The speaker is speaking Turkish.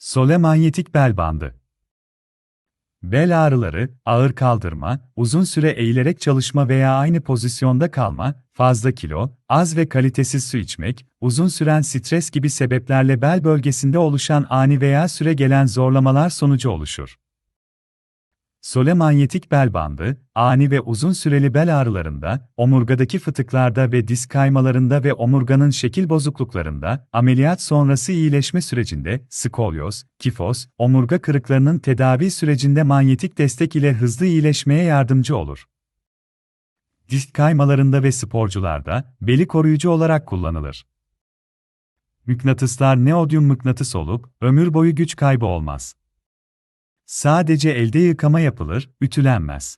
Sole manyetik bel bandı. Bel ağrıları, ağır kaldırma, uzun süre eğilerek çalışma veya aynı pozisyonda kalma, fazla kilo, az ve kalitesiz su içmek, uzun süren stres gibi sebeplerle bel bölgesinde oluşan ani veya süre gelen zorlamalar sonucu oluşur. Sole manyetik bel bandı, ani ve uzun süreli bel ağrılarında, omurgadaki fıtıklarda ve disk kaymalarında ve omurganın şekil bozukluklarında, ameliyat sonrası iyileşme sürecinde, skolyoz, kifoz, omurga kırıklarının tedavi sürecinde manyetik destek ile hızlı iyileşmeye yardımcı olur. Disk kaymalarında ve sporcularda, beli koruyucu olarak kullanılır. Mıknatıslar neodyum mıknatıs olup, ömür boyu güç kaybı olmaz. Sadece elde yıkama yapılır, ütülenmez.